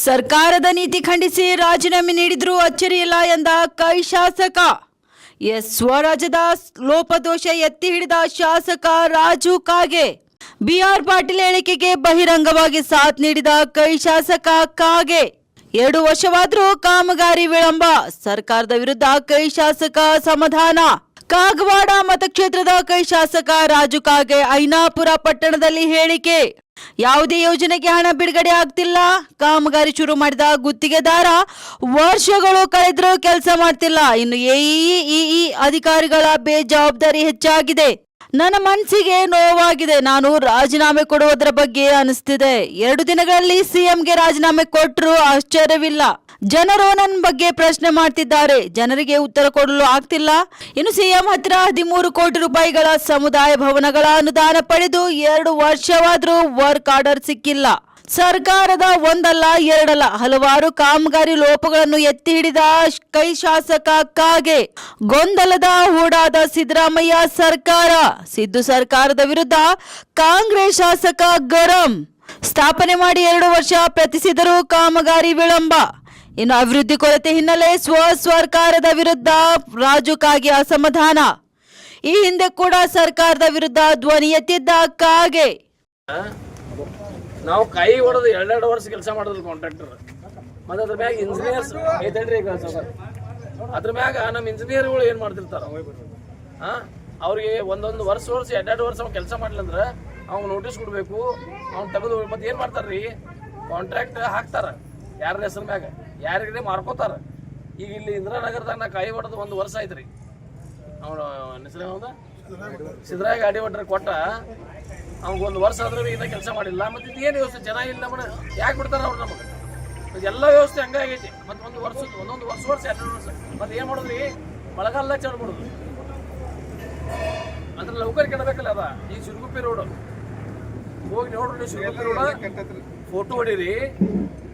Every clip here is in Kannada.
ಸರ್ಕಾರದ ನೀತಿ ಖಂಡಿಸಿ ರಾಜೀನಾಮೆ ನೀಡಿದ್ರೂ ಅಚ್ಚರಿಯಿಲ್ಲ ಎಂದ ಕೈ ಶಾಸಕ. ಎಸ್ ಸ್ವರಾಜ್ಯದ ಲೋಪದೋಷ ಎತ್ತಿ ಹಿಡಿದ ಶಾಸಕ ರಾಜು ಕಾಗೆ. ಬಿಆರ್ ಪಾಟೀಲ್ ಹೇಳಿಕೆಗೆ ಬಹಿರಂಗವಾಗಿ ಸಾಥ್ ನೀಡಿದ ಕೈ ಶಾಸಕ ಕಾಗೆ. ಎರಡು ವರ್ಷವಾದರೂ ಕಾಮಗಾರಿ ವಿಳಂಬ, ಸರ್ಕಾರದ ವಿರುದ್ಧ ಕೈ ಶಾಸಕ ಸಮಾಧಾನ. ಕಾಗವಾಡ ಮತಕ್ಷೇತ್ರದ ಕೈ ಶಾಸಕ ರಾಜು ಕಾಗೆ, ಐನಾಪುರ ಪಟ್ಟಣದಲ್ಲಿ ಹೇಳಿಕೆ. ಯಾವುದೇ ಯೋಜನೆಗೆ ಹಣ ಬಿಡುಗಡೆ ಆಗ್ತಿಲ್ಲ. ಕಾಮಗಾರಿ ಶುರು ಮಾಡಿದ ಗುತ್ತಿಗೆದಾರ ವರ್ಷಗಳು ಕಳೆದರೂ ಕೆಲಸ ಮಾಡ್ತಿಲ್ಲ. ಇನ್ನು ಎಇಇ ಇಇ ಅಧಿಕಾರಿಗಳ ಬೇಜವಾಬ್ದಾರಿ ಹೆಚ್ಚಾಗಿದೆ. ನನ್ನ ಮನಸ್ಸಿಗೆ ನೋವಾಗಿದೆ. ನಾನು ರಾಜೀನಾಮೆ ಕೊಡುವುದರ ಬಗ್ಗೆ ಅನಿಸ್ತಿದೆ. ಎರಡು ದಿನಗಳಲ್ಲಿ ಸಿಎಂಗೆ ರಾಜೀನಾಮೆ ಕೊಟ್ಟರು ಆಶ್ಚರ್ಯವಿಲ್ಲ. ಜನರು ನನ್ನ ಬಗ್ಗೆ ಪ್ರಶ್ನೆ ಮಾಡ್ತಿದ್ದಾರೆ. ಜನರಿಗೆ ಉತ್ತರ ಕೊಡಲು ಆಗ್ತಿಲ್ಲ. ಇನ್ನು ಸಿಎಂ ಹತ್ರ ಹದಿಮೂರು ಕೋಟಿ ರೂಪಾಯಿಗಳ ಸಮುದಾಯ ಭವನಗಳ ಅನುದಾನ ಪಡೆದು ಎರಡು ವರ್ಷವಾದರೂ ವರ್ಕ್ ಆರ್ಡರ್ ಸಿಕ್ಕಿಲ್ಲ. ಸರ್ಕಾರದ ಒಂದಲ್ಲ, ಎರಡಲ್ಲ. ಹಲವಾರು ಕಾಮಗಾರಿ ಲೋಪಗಳನ್ನು ಎತ್ತಿ ಹಿಡಿದ ಕೈ ಶಾಸಕ ಕಾಗೆ. ಗೊಂದಲದ ಹೂಡಾದ ಸಿದ್ದರಾಮಯ್ಯ ಸರ್ಕಾರ. ಸಿದ್ದು ಸರ್ಕಾರದ ವಿರುದ್ಧ ಕಾಂಗ್ರೆಸ್ ಶಾಸಕ ಗರಂ. ಸ್ಥಾಪನೆ ಮಾಡಿ ಎರಡು ವರ್ಷ ಪ್ರತಿಸಿದರೂ ಕಾಮಗಾರಿ ವಿಳಂಬ. ಇನ್ನು ಅಭಿವೃದ್ಧಿ ಕೊರತೆ ಹಿನ್ನೆಲೆ ಸ್ವ ಸರ್ಕಾರದ ವಿರುದ್ಧ ರಾಜು ಕಾಗೆ ಅಸಮಾಧಾನ. ಈ ಹಿಂದೆ ಕೂಡ ಸರ್ಕಾರದ ವಿರುದ್ಧ ಧ್ವನಿ ಎತ್ತಿದ್ದ ಕಾಗೆ. ನಾವು ಕೈ ಹೊಡೆದು ಎರಡೆರಡು ವರ್ಷ ಕೆಲಸ ಮಾಡಿದ್ರು ಕಾಂಟ್ರಾಕ್ಟರ್ ಮತ್ತೆ ಅದ್ರ ಮ್ಯಾಗ ಇಂಜಿನಿಯರ್ಸ್ ಐತೇನ್ರಿ ಈಗ? ಅದ್ರ ಮ್ಯಾಗ ನಮ್ಮ ಇಂಜಿನಿಯರ್ಗಳು ಏನು ಮಾಡ್ತಿರ್ತಾರ? ಹಾ ಅವ್ರಿಗೆ ಒಂದೊಂದು ವರ್ಷ ವರ್ಷ, ಎರಡೆರಡು ವರ್ಷ ಅವ್ನು ಕೆಲಸ ಮಾಡ್ಲಂದ್ರ ಅವ್ನು ನೋಟಿಸ್ ಕೊಡ್ಬೇಕು, ಅವ್ನು ತೆಗೆದು ಮತ್ತೆ ಏನು ಮಾಡ್ತಾರ್ರಿ? ಕಾಂಟ್ರಾಕ್ಟ್ ಹಾಕ್ತಾರ ಯಾರ ಹೆಸರು ಮ್ಯಾಗ. ಯಾರಿಗೆ ಮಾರ್ಕೋತಾರೆ. ಈಗ ಇಲ್ಲಿ ಇಂದಿರಾನಗರದಾಗ ನಾ ಕೈ ಹೊಡೆದು ಒಂದು ವರ್ಷ ಆಯ್ತ್ರಿ. ಅವನು ನಿಸರ್ಗ ಸಿದ್ದರಾಯ ಗಾಡಿ ಹೊಡ್ರಿ ಕೊಟ್ಟ. ಅವಗೊಂದು ಒಂದು ವರ್ಷ ಆದ್ರೂ ಇನ್ನೂ ಕೆಲಸ ಮಾಡಿಲ್ಲ. ಮತ್ತೆ ಏನು ವ್ಯವಸ್ಥೆ? ಜನ ಇಲ್ಲ ನಮ್ಮನ್ನ. ಯಾಕೆ ಬಿಡ್ತಾರೆ ಅವ್ರು ನಮಗೆ? ಎಲ್ಲ ವ್ಯವಸ್ಥೆ ಹಂಗಾಗೈತಿ ಮತ್ತು ಒಂದು ವರ್ಷ ಒಂದೊಂದು ವರ್ಷ ವರ್ಷ ಎರಡು ವರ್ಷ. ಮತ್ತು ಏನು ಮಾಡೋದ್ರಿ? ಮಳೆಗಾಲ ಚಾಲು ಮಾಡೋದು ಅಂದ್ರೆ ಲೌಕರ್ ಕೆಡಬೇಕಲ್ಲ ಅದ. ಈ ಸಿರುಗುಪ್ಪಿ ರೋಡ್. ಹೋಗಿ ನೋಡ್ರಿ ಸಿರುಗುಪ್ಪಿ ರೋಡ್. ಫೋಟೋ ಹೊಡೀರಿ.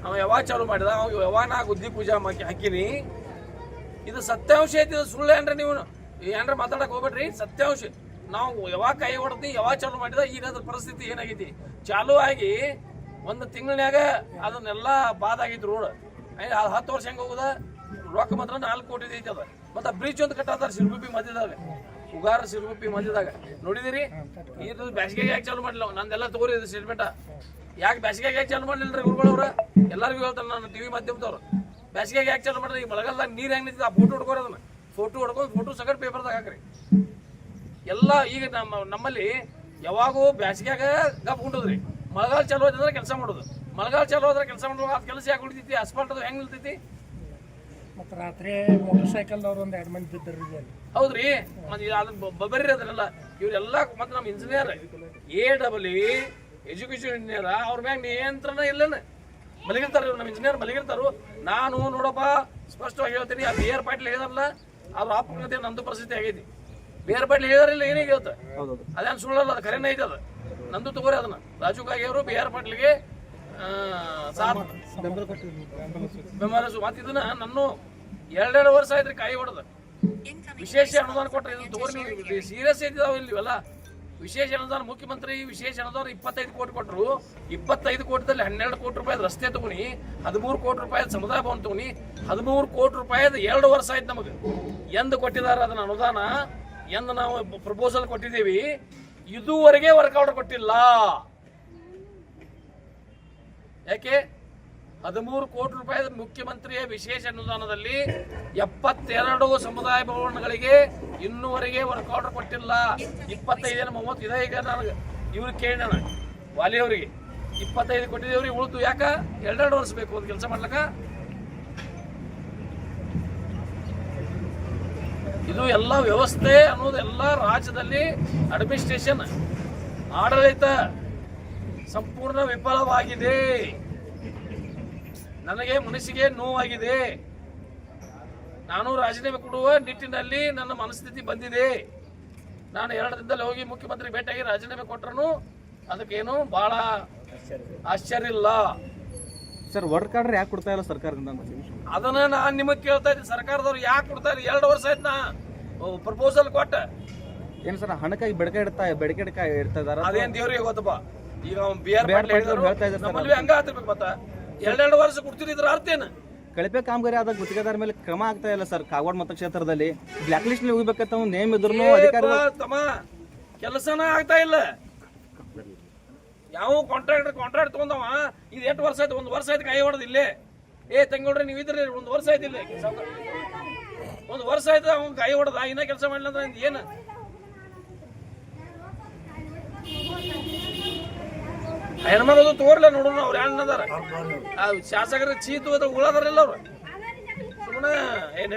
ಅವ ಯಾವಾಗ ಚಾಲು ಮಾಡಿದ? ಅವ ಯಾವಾಗ ನಾ ಗುದ್ದಿ ಪೂಜಾ ಹಾಕಿ ಹಾಕಿನಿ? ಇದು ಸತ್ಯಾಂಶ ಐತಿ, ಇದು ಸುಳ್ಳು ಏನ್ರ ನೀವು? ಏನ್ರ ಮಾತಾಡಕ್ ಹೋಗ್ಬೇಡ್ರಿ. ಸತ್ಯಾಂಶ, ನಾವು ಯಾವಾಗ ಕೈ ಹೊಡ್ತೀವಿ ಯಾವಾಗ ಚಾಲು ಮಾಡಿದ ಈಗ ಅದ್ರ ಪರಿಸ್ಥಿತಿ ಏನಾಗೈತಿ? ಚಾಲು ಆಗಿ ಒಂದು ತಿಂಗಳನ್ಯಾಗ ಅದನ್ನೆಲ್ಲ ಬಾದ್ ಆಗೈತಿ ರೋಡ್ ಹತ್ತು ವರ್ಷ ಹೆಂಗ ಹೋಗುದ? ರೊಕ್ಕ ಮಾತ್ರ ನಾಲ್ಕು ಕೋಟಿ ಐತಿ ಅದ. ಮತ್ತೆ ಬ್ರಿಡ್ಜ್ ಒಂದು ಕಟ್ಟಾತಾರ ಸಿರುಗುಪ್ಪಿ ಮಧ್ಯದಾಗ. ಉಗಾರ ಸಿರುಗುಪ್ಪಿ ಮಧ್ಯದಾಗ. ನೋಡಿದಿರಿ? ಇದು ಬ್ಯಾಸಿಗೆ ಯಾಕೆ ಚಾಲು ಮಾಡಿಲ್ಲ ನಂದೆಲ್ಲ ತಗೋರಿ ಇದು ಸ್ಟೇಟ್ಮೆಂಟ ಯಾಕೆ ಬೇಸಿಗೆಗೆ ಯಾಕೆ ಚಾಲು ಮಾಡಲಿಲ್ಲ ಗುರುಗಳವ್ರ ಎಲ್ಲರಿಗೂ ಹೇಳ್ತಾರೆ ನಾನು ಟಿವಿ ಮಾಧ್ಯಮದವ್ರು. ಬೇಸಿಗೆಗೆ ಯಾಕೆ ಚಾಲು ಮಾಡಿದ್ರೆ ಈ ಮಳೆಗಾಲದಾಗ ನೀರು ಹೆಂಗೆ ನಿಂತಿದೆ? ಆ ಫೋಟೋ ಹೊಡ್ಕೋರಿ ಅದನ್ನ. ಫೋಟೋ ಹೊಡ್ಕೊಂಡು ಫೋಟೋ ಸಗಟ್ ಪೇಪರ್ದಾಗ ಹಾಕ್ರಿ. ಎಲ್ಲ ಈಗ ನಮ್ಮ ನಮ್ಮಲ್ಲಿ ಯಾವಾಗೂ ಬ್ಯಾಸಿಗ್ಯಾಗ ಗಪ್ ಉಂಟದ್ರಿ. ಮಳೆಗಾಲ ಚಾಲು ಆಯ್ತಂದ್ರೆ ಕೆಲಸ ಮಾಡೋದು. ಮಳೆಗಾಲ ಚಾಲು ಆದ್ರೆ ಕೆಲಸ ಮಾಡೋದು ಅದು ಕೆಲಸ ಯಾಕೆ ಉಳಿತೈತಿ ಅಸ್ಫಾಲ್ಟ್ ಅದು ಹೆಂಗೆ ನಿಲ್ತೈತಿ? ಮತ್ತು ರಾತ್ರಿ ಮೋಟರ್ ಸೈಕಲ್ದವ್ರು ಒಂದು ಎರಡು ಮಂದಿ ಬಿದ್ದರು ಹೌದ್ರಿ? ಮತ್ತೆ ಅದು ಬಬರಿ ಅದನ್ನೆಲ್ಲ ಇವರೆಲ್ಲ ಮತ್ತೆ ನಮ್ಮ engineer A. Double education engineer ಅವ್ರ ಮ್ಯಾಗ ನಿಯಂತ್ರಣ ಇಲ್ಲನ? ಮಲಗಿರ್ತಾರ ನಮ್ಮ ಇಂಜಿನಿಯರ್ ಮಲಗಿರ್ತಾರು. ನಾನು ನೋಡಪ್ಪ ಸ್ಪಷ್ಟವಾಗಿ ಹೇಳ್ತೀನಿ ಆ ಬಿ ಆರ್ ಪಾಟೀಲ್ ಹೇಳಿದಾರಲ್ಲ ಅವ್ರ ಆಪಕತೆ ನಂದು ಪರಿಸ್ಥಿತಿ ಆಗೈತಿ. ಬಿ ಆರ್ ಪಾಟೀಲ್ ಹೇಳಿದಾರಿಲ್ಲ ಏನೇಗೆ ಹೇಳ್ತ? ಅದೇನು ಸುಳ್ಳಲ್ಲ ಅದು ಕರೆನೇ ಐತೆ ಅದು. ನಂದು ತಗೋರಿ ಅದನ್ನ. ರಾಜು ಕಾಗಿ ಅವರು ಬಿ ಆರ್ ಪಾಟೀಲ್ಗೆ ಆ, ಸಾಥ್ ಬೆಂಬಲ ಸು- ಮತ್ತೆ ಇದನ್ನ ನಾನು ಎರಡೆರಡು ವರ್ಷ ಆಯ್ತು ಕಾಯಿ ಹೊಡೆದ. ವಿಶೇಷ ಅನುದಾನ ಕೊಟ್ಟರೆ ಇದು ತಗೋರಿ ಸೀರಿಯಸ್ ಐತಿದಾವ ಇಲ್ಲಿ ಇವೆಲ್ಲ. ವಿಶೇಷ ಅನುದಾನ ಮುಖ್ಯಮಂತ್ರಿ, ವಿಶೇಷ ಅನುದಾನ ಇಪ್ಪತ್ತೈದು ಕೋಟಿ ಕೊಟ್ಟರು ಇಪ್ಪತ್ತೈದು ಕೋಟಿದಲ್ಲಿ ಹನ್ನೆರಡು ಕೋಟಿ ರೂಪಾಯಿ ರಸ್ತೆ ತಗೊನಿ ಹದಿಮೂರು ಕೋಟಿ ರೂಪಾಯಿ ಸಮುದಾಯ ಭವನ ತಗೊನಿ ಹದಿಮೂರು ಕೋಟಿ ರೂಪಾಯಿದು ಎರಡು ವರ್ಷ ಆಯ್ತು ನಮಗೆ. ಎಂದು ಕೊಟ್ಟಿದ್ದಾರೆ ಅದನ್ನ ಅನುದಾನ, ಎಂದು ನಾವು ಪ್ರಪೋಸಲ್ ಕೊಟ್ಟಿದ್ದೀವಿ, ಇದುವರೆಗೆ ವರ್ಕೌಟ್ ಕೊಟ್ಟಿಲ್ಲ. ಯಾಕೆ? ಹದಿಮೂರು ಕೋಟಿ ರೂಪಾಯಿ ಮುಖ್ಯಮಂತ್ರಿಯ ವಿಶೇಷ ಅನುದಾನದಲ್ಲಿ ಎಪ್ಪತ್ತೆರಡು ಸಮುದಾಯ ಭವನಗಳಿಗೆ ಇನ್ನೂವರೆಗೆ ವರ್ಕ್ ಆರ್ಡರ್ ಕೊಟ್ಟಿಲ್ಲ. ಇಪ್ಪತ್ತೈದು ಮೂವತ್ತು ಇದೆ ಈಗ ನನಗೆ ಇವ್ರು ಕೇಳಿ ವಾಲಿಯವರಿಗೆ. ಇಪ್ಪತ್ತೈದು ಕೊಟ್ಟಿದ್ದೇವ್ರಿಗೆ ಉಳಿದು ಯಾಕ? ಎರಡೆರಡು ವರ್ಷ ಬೇಕು ಒಂದು ಕೆಲಸ ಮಾಡ್ಲಕ್ಕ? ಇದು ಎಲ್ಲ ವ್ಯವಸ್ಥೆ ಅನ್ನೋದು ಎಲ್ಲ ರಾಜ್ಯದಲ್ಲಿ ಅಡ್ಮಿನಿಸ್ಟ್ರೇಷನ್ ಆಡಳಿತ ಸಂಪೂರ್ಣ ವಿಫಲವಾಗಿದೆ. ನನಗೆ ಮನಸ್ಸಿಗೆ ನೋವಾಗಿದೆ. ನಾನು ರಾಜೀನಾಮೆ ಕೊಡುವ ನಿಟ್ಟಿನಲ್ಲಿ ನನ್ನ ಮನಸ್ಥಿತಿ ಬಂದಿದೆ. ನಾನು ಎರಡು ದಿನದಲ್ಲಿ ಹೋಗಿ ಮುಖ್ಯಮಂತ್ರಿ ಭೇಟಿಯಾಗಿ ರಾಜೀನಾಮೆ ಕೊಟ್ಟರು ಅದಕ್ಕೇನು ಬಹಳ ಆಶ್ಚರ್ಯ ಇಲ್ಲ. ಸರ್ ಆರ್ಡರ್ ಯಾಕೆ ಕೊಡ್ತಾ ಇಲ್ಲ ಸರ್ಕಾರದಿಂದ ಅದನ್ನ ನಾನು ನಿಮಗೆ ಕೇಳ್ತಾ ಇದ್ದೀನಿ. ಸರ್ಕಾರದವ್ರು ಯಾಕೆ ಇಲ್ಲ? ಎರಡು ವರ್ಷ ಆಯ್ತು ನಾ ಪ್ರಪೋಸಲ್ ಕೊಟ್ಟ. ಏನು ಸರ್ ಹಣಕ್ಕಾಗಿ ಬೆಡಕೆ ಇಡ್ತಾ ಬೆಡಕೆ ಇಡ್ತಾ ಇರ್ತಾ ಇದಾರೆ ಅದೇನ್ ದೇವ್ರಿಗೆ ಗೊತ್ತಪ್ಪ. ಈಗ ಬಿ ಆರ್ ಹೇಳ್ತಾ ಇದ್ದಾರೆ ಹಂಗ ಆಗ್ತಿರ್ಬೇಕು ಮತ್ತ. ಎರಡೆರಡು ವರ್ಷ ಕೊಡ್ತೀರಿ ಇದ್ರ ಅರ್ಥ ಏನು? ಕಳಪೆ ಕಾಮಗಾರಿ ಆದ ಗುತ್ತಿಗೆದಾರ ಮೇಲೆ ಕ್ರಮ ಆಗ್ತಾ ಇಲ್ಲ ಸರ್. ಕಾಗವಾಡ ಮತಕ್ಷೇತ್ರದಲ್ಲಿ ಬ್ಲಾಕ್ ಲಿಸ್ಟ್ನಲ್ಲಿ ಹೋಗ್ಬೇಕಂತ ಒಂದು ನೇಮ್ ಇದ್ರು ಅಧಿಕಾರಿ ತಮ್ಮ ಕೆಲಸನ ಆಗ್ತಾ ಇಲ್ಲ. ಯಾವ ಕಾಂಟ್ರಾಕ್ಟರ್ ಕಾಂಟ್ರಾಕ್ಟ್ ತಗೊಂಡವ? ಇದು ಎಷ್ಟು ವರ್ಷ ಆಯ್ತು? ಒಂದು ವರ್ಷ ಆಯ್ತು ಕೈ ಹೊಡೆದು ಇಲ್ಲೇ. ಏ ತಂಗೋಡ್ರಿ ನೀವು ಇದ್ರಿ ಒಂದು ವರ್ಷ ಆಯ್ತು ಇಲ್ಲೇ. ಒಂದು ವರ್ಷ ಆಯ್ತು ಅವ್ನು ಕೈ ಹೊಡೆದ. ಇನ್ನ ಕೆಲಸ ಮಾಡಿಲ್ಲ ಅಂದ್ರೆ ಏನು? ಹೆಣ್ಮಗಳು ತೋರ್ಲ ನೋಡೋಣ ಅವ್ರು ಹೆಣ್ಣದಾರ ಶಾಸಕರ ಚೀತು ಅದ ಉಳದಾರಲ್ಲ ಅವ್ರು. ಸುಮ್ಮನೆ ಏನ್